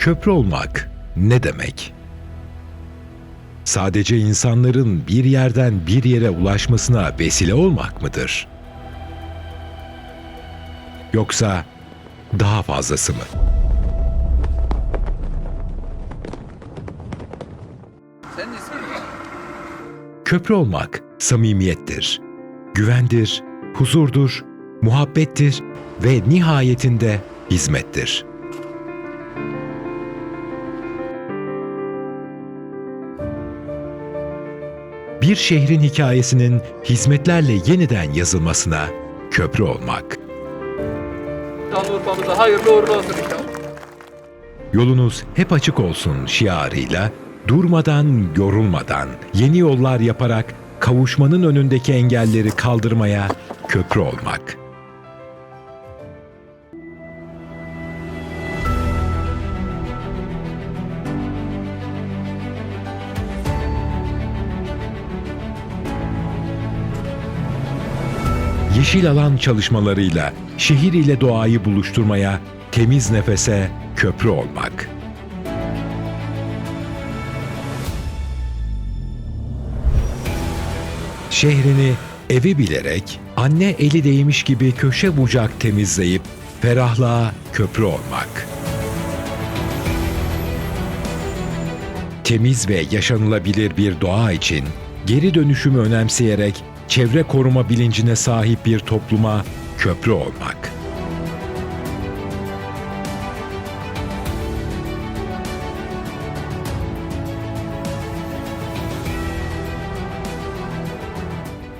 Köprü olmak ne demek? Sadece insanların bir yerden bir yere ulaşmasına vesile olmak mıdır? Yoksa daha fazlası mı? Senin ismin ne? Köprü olmak samimiyettir, güvendir, huzurdur, muhabbettir ve nihayetinde hizmettir. Bir şehrin hikayesinin hizmetlerle yeniden yazılmasına köprü olmak. Şanlıurfa'mıza hayırlı uğurlu olsun inşallah. Yolunuz hep açık olsun şiarıyla durmadan, yorulmadan, yeni yollar yaparak kavuşmanın önündeki engelleri kaldırmaya köprü olmak. Yeşil alan çalışmalarıyla şehir ile doğayı buluşturmaya, temiz nefese köprü olmak. Şehrini evi bilerek anne eli değmiş gibi köşe bucak temizleyip ferahlığa köprü olmak. Temiz ve yaşanılabilir bir doğa için geri dönüşümü önemseyerek çevre koruma bilincine sahip bir topluma köprü olmak.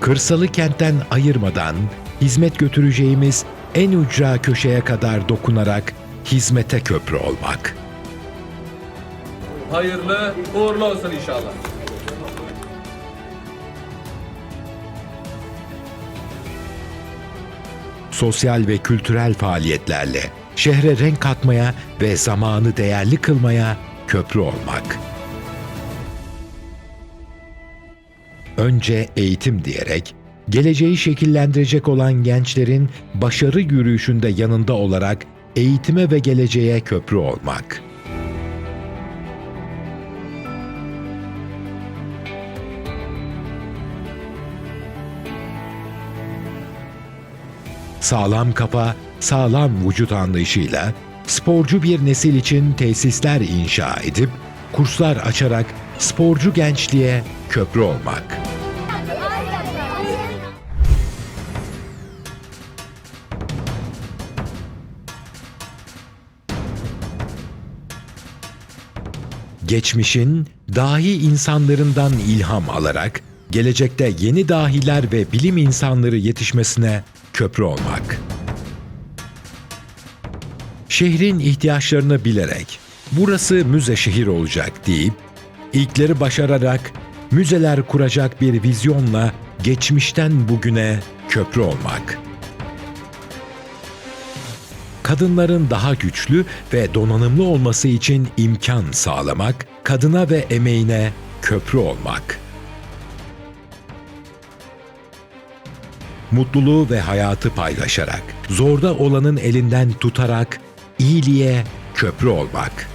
Kırsalı kentten ayırmadan hizmet götüreceğimiz en ücra köşeye kadar dokunarak hizmete köprü olmak. Hayırlı uğurlu olsun inşallah. Sosyal ve kültürel faaliyetlerle şehre renk katmaya ve zamanı değerli kılmaya köprü olmak. Önce eğitim diyerek geleceği şekillendirecek olan gençlerin başarı yürüyüşünde yanında olarak eğitime ve geleceğe köprü olmak. Sağlam kafa, sağlam vücut anlayışıyla sporcu bir nesil için tesisler inşa edip kurslar açarak sporcu gençliğe köprü olmak. Geçmişin dahi insanlarından ilham alarak gelecekte yeni dahiler ve bilim insanları yetişmesine köprü olmak. Şehrin ihtiyaçlarını bilerek burası müze şehir olacak deyip ilkleri başararak müzeler kuracak bir vizyonla geçmişten bugüne köprü olmak. Kadınların daha güçlü ve donanımlı olması için imkan sağlamak, kadına ve emeğine köprü olmak. Mutluluğu ve hayatı paylaşarak, zorda olanın elinden tutarak iyiliğe köprü olmak.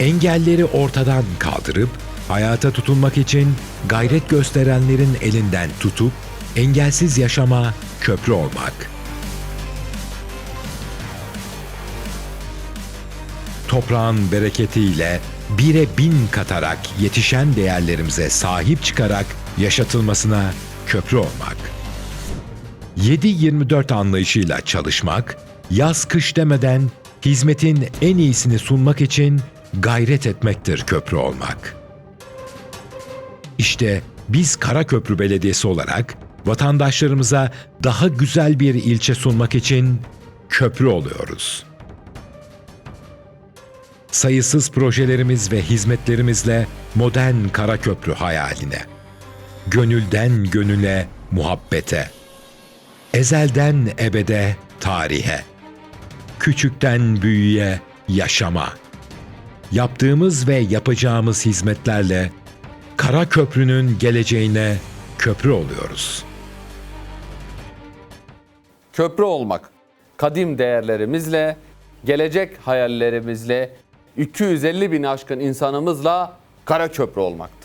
Engelleri ortadan kaldırıp hayata tutunmak için gayret gösterenlerin elinden tutup engelsiz yaşama köprü olmak. toprağın bereketiyle bire bin katarak yetişen değerlerimize sahip çıkarak yaşatılmasına köprü olmak. 7-24 anlayışıyla çalışmak, yaz kış demeden hizmetin en iyisini sunmak için gayret etmektir köprü olmak. İşte biz Karaköprü Belediyesi olarak vatandaşlarımıza daha güzel bir ilçe sunmak için köprü oluyoruz sayısız projelerimiz ve hizmetlerimizle modern Karaköprü hayaline, gönülden gönüle muhabbete, ezelden ebede tarihe, küçükten büyüye yaşama, yaptığımız ve yapacağımız hizmetlerle Karaköprü'nün geleceğine köprü oluyoruz. Köprü olmak. kadim değerlerimizle, gelecek hayallerimizle, 250 bin aşkın insanımızla Karaköprü olmakta.